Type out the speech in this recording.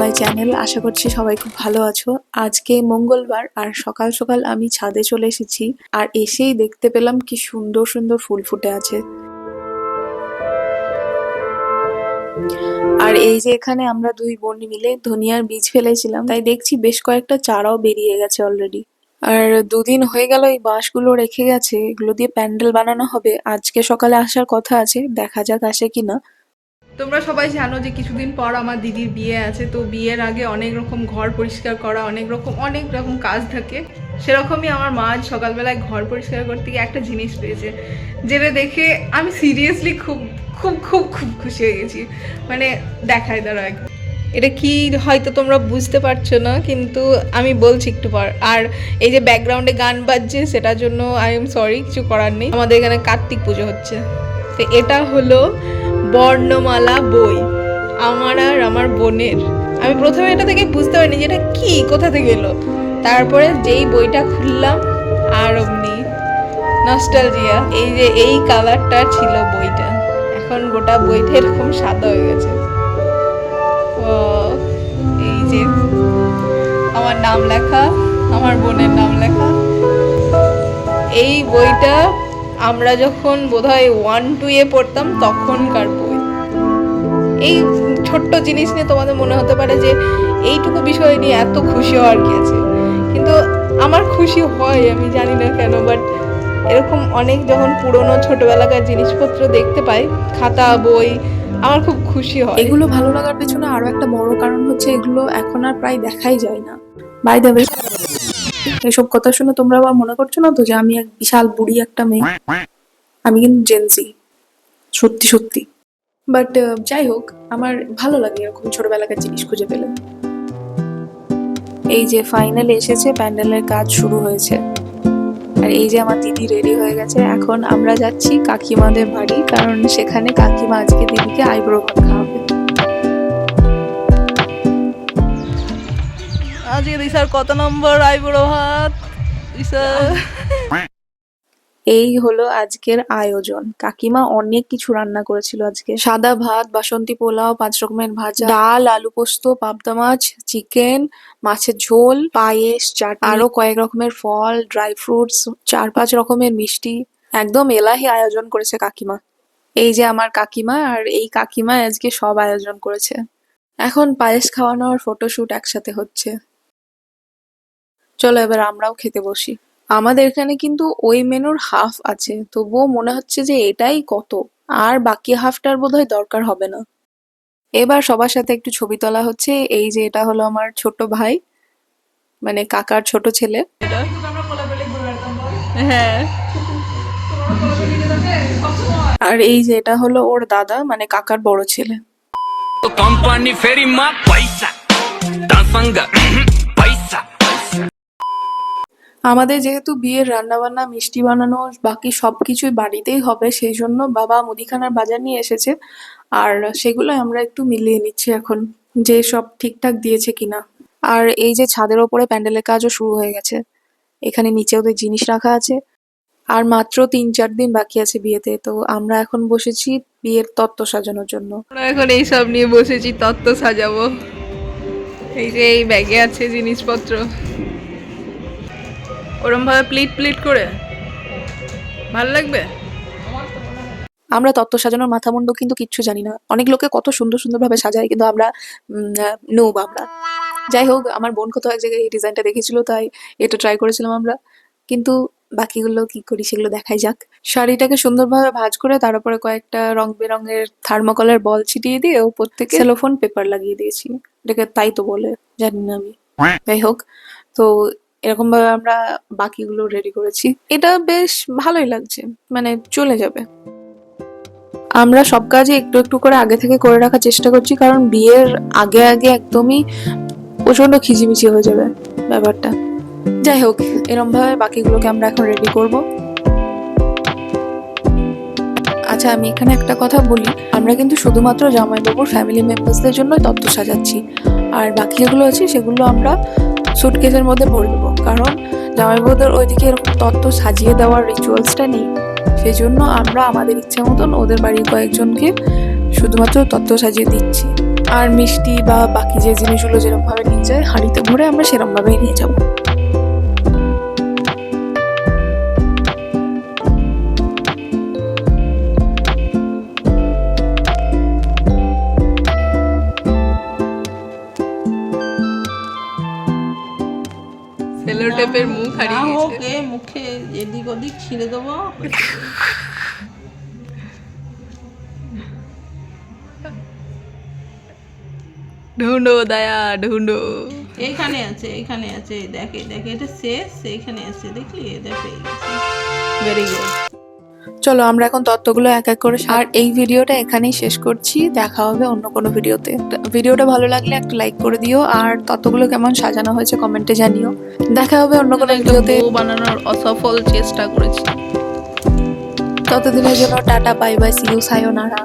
মাই channel আশা করছি সবাই খুব ভালো আছো। আজকে মঙ্গলবার আর সকাল সকাল আমি ছাদে চলে এসেছি আর এসেই দেখতে পেলাম কি সুন্দর সুন্দর ফুল ফুটে আছে। আর এই যে এখানে আমরা দুই বোন মিলে ধনিয়ার বীজ ফেলেছিলাম, তাই দেখছি বেশ কয়েকটা চারাও বেরিয়ে গেছে অলরেডি আর দুদিন হয়ে গেল এই বাঁশগুলো রেখে গেছে, এগুলো দিয়ে প্যান্ডেল বানানো হবে। আজকে সকালে আসার কথা আছে, দেখা যাক আসে কিনা। তোমরা সবাই জানো যে কিছুদিন পর আমার দিদির বিয়ে আছে, তো বিয়ের আগে অনেক রকম ঘর পরিষ্কার করা, অনেক রকম অনেক রকম কাজ থাকে। সেরকমই আমার মা আজ সকালবেলায় ঘর পরিষ্কার করতে গিয়ে একটা জিনিস পেয়েছে, যেটা দেখে আমি সিরিয়াসলি খুব খুব খুব খুব খুশি হয়ে গেছি। মানে দেখায় দাঁড়া একদম এটা কি হয়তো তোমরা বুঝতে পারছ না, কিন্তু আমি বলছি একটু পর। আর এই যে ব্যাকগ্রাউন্ডে গান বাজছে, সেটার জন্য আই এম সরি কিছু করার নেই। আমাদের এখানে কার্তিক পুজো হচ্ছে। তো এটা হলো বর্ণমালা বই। আমার আর আমার বোনের। আমি প্রথমে এটা থেকে বুঝতে পারিনি যে এটা কি, কোথা থেকে এলো। তারপরে যেই বইটা খুললাম, আর অমনি নস্টালজিয়া এই যে এই কালারটা ছিল বইটা। এখন গোটা বইটা এরকম সাদা হয়ে গেছে। ও, এই যে আমার নাম লেখা, আমার বোনের নাম লেখা। এই বইটা আমরা যখন বোধহয় ওয়ান টু এ পড়তাম, তখনকার বই। এই ছোট্ট জিনিস নিয়ে তোমাদের মনে হতে পারে যে এইটুকু বিষয় নিয়ে এত খুশি হওয়ার কি আছে? কিন্তু আমার খুশি হয়, আমি জানি না কেন বাট এরকম অনেক যখন পুরনো ছোটবেলাকার জিনিসপত্র দেখতে পাই, খাতা, বই, আমার খুব খুশি হয়। এগুলো ভালো লাগার পেছনে আরও একটা বড় কারণ হচ্ছে এগুলো এখন আর প্রায় দেখাই যায় না। বাই দ্য এসব কথা শুনে তোমরা আবার মনে করছ না তো যে আমি এক বিশাল বুড়ি একটা মেয়ে? আমি কিন্তু জেনজি সত্যি সত্যি। বাট যাই হোক, আমার ভালো লাগে এরকম ছোটবেলাকার জিনিস খুঁজে পেলে। এই যে ফাইনালে এসেছে প্যান্ডেলের কাজ শুরু হয়েছে। আর এই যে আমার দিদি রেডি হয়ে গেছে, এখন আমরা যাচ্ছি কাকিমাদের বাড়ি, কারণ সেখানে কাকিমা আজকে দিদিকে আইব্রো খাওয়াবে। আজকে কত নম্বর আইবুড়ো ভাত? এই হলো আজকের আয়োজন। কাকিমা অনেক কিছু রান্না করেছিল আজকে। সাদা ভাত, বাসন্তী পোলাও, পাঁচ রকমের ভাজা, ডাল, আলু পোস্ত, পাবদা মাছ, চিকেন, মাছের ঝোল, পায়েস চাট আরও কয়েক রকমের ফল, ড্রাই ফ্রুটস, চার পাঁচ রকমের মিষ্টি। একদম এলাহি আয়োজন করেছে কাকিমা। এই যে আমার কাকিমা আর এই কাকিমা আজকে সব আয়োজন করেছে। এখন পায়েস খাওয়ানোর ফটোশুট একসাথে হচ্ছে। চলো এবার আমরাও খেতে বসি। আমাদের এখানে কিন্তু ওই মেনুর হাফ আছে তবুও মনে হচ্ছে যে এটাই কত। আর বাকি হাফটার বোধহয় দরকার হবে না। এবার সবার সাথে একটু ছবি তোলা হচ্ছে এই যে এটা হলো আমার ছোট ভাই মানে কাকার ছোট ছেলে। হ্যাঁ। আর এই যে এটা হলো ওর দাদা মানে কাকার বড় ছেলে। কোম্পানি ফেরি মা পয়সা তাসঙ্গা আমাদের যেহেতু বিয়ের রান্না বান্না মিষ্টি বানানো, বাকি সবকিছুই বাড়িতেই হবে, সেই জন্য বাবা মুদিখানার বাজার নিয়ে এসেছে। আর সেগুলো আমরা একটু মিলিয়ে নিচ্ছি এখন, যে সব ঠিকঠাক দিয়েছে কিনা। আর এই যে ছাদের ওপরে প্যান্ডেলের কাজও শুরু হয়ে গেছে। এখানে নিচে ওদের জিনিস রাখা আছে। আর মাত্র তিন চার দিন বাকি আছে বিয়েতে, তো আমরা এখন বসেছি বিয়ের তত্ত্ব সাজানোর জন্য। আমরা এখন এইসব নিয়ে বসেছি তত্ত্ব সাজাবো। এই যে এই ব্যাগে আছে জিনিসপত্র। ওরম ভাবে প্লিট প্লিট করে? ভালো লাগবে? আমরা তত্ত্ব সাজানোর মাথা মুন্ডু কিন্তু কিচ্ছু জানি না। অনেক লোকে কত সুন্দর সুন্দর ভাবে সাজায় কিন্তু আমরা নোব আমরা। যাই হোক আমার বোন কোথাও এক জায়গায় এই ডিজাইনটা দেখেছিল তাই এটা ট্রাই করেছিলাম আমরা। কিন্তু বাকিগুলো কি করি সেগুলো দেখাই যাক। শাড়িটাকে সুন্দরভাবে ভাঁজ করে তার উপরে কয়েকটা রং বেরঙের থার্মোকলের বল ছিটিয়ে দিয়ে উপর থেকে সেলোফোন পেপার লাগিয়ে দিয়েছি। এটাকে তাই তো বলে জানি না আমি। যাই হোক তো এরকম ভাবে আমরা বাকিগুলো রেডি করেছি। এটা বেশ ভালোই লাগছে মানে চলে যাবে। আমরা সব কাজে একটু একটু করে আগে থেকে করে রাখার চেষ্টা করছি, কারণ বিয়ের আগে আগে একদমই প্রচণ্ড খিচিমিচি হয়ে যাবে ব্যাপারটা। যাই হোক, এরম ভাবে বাকিগুলোকে আমরা এখন রেডি করব। আচ্ছা আমি এখানে একটা কথা বলি। আমরা কিন্তু শুধুমাত্র জামাইবাবুর ফ্যামিলি মেম্বার্সদের জন্য তত্ত্ব সাজাচ্ছি। আর বাকি যেগুলো আছে, সেগুলো আমরা সুটকেসের মধ্যে ভরে দেবো কারণ জামাইবাবুদের ওইদিকে এরকম তত্ত্ব সাজিয়ে দেওয়ার রিচুয়ালসটা নেই। সেই জন্য আমরা আমাদের ইচ্ছে মতন ওদের বাড়ির কয়েকজনকে শুধুমাত্র তত্ত্ব সাজিয়ে দিচ্ছি। আর মিষ্টি বা বাকি যে জিনিসগুলো যেরকমভাবে নিয়ে যায়, হাঁড়িতে ভরে আমরা সেরকমভাবেই নিয়ে যাব। সেলো টেপের মুখ হারিয়ে গেছে। ওকে মুখে এদিক ওদিক ছিঁড়ে দেবো। ঢুন্ডো দায়া ঢুন্ডো। এইখানে আছে এইখানে আছে দেখে দেখে এটা শেষ এইখানে আছে দেখলি? দেখে দেখ। ভেরি গুড চলো আমরা এখন তত্ত্বগুলো এক এক করে আর এই ভিডিওটা এখানেই শেষ করছি। দেখা হবে অন্য কোনো ভিডিওতে। ভিডিওটা ভালো লাগলে একটা লাইক করে দিও। আর তত্ত্বগুলো কেমন সাজানো হয়েছে কমেন্টে জানিও। দেখা হবে অন্য কোনো ভিডিওতে। বানানোর অসফল চেষ্টা করেছি। ততদিনের জন্য tata bye bye see you সায়োনারা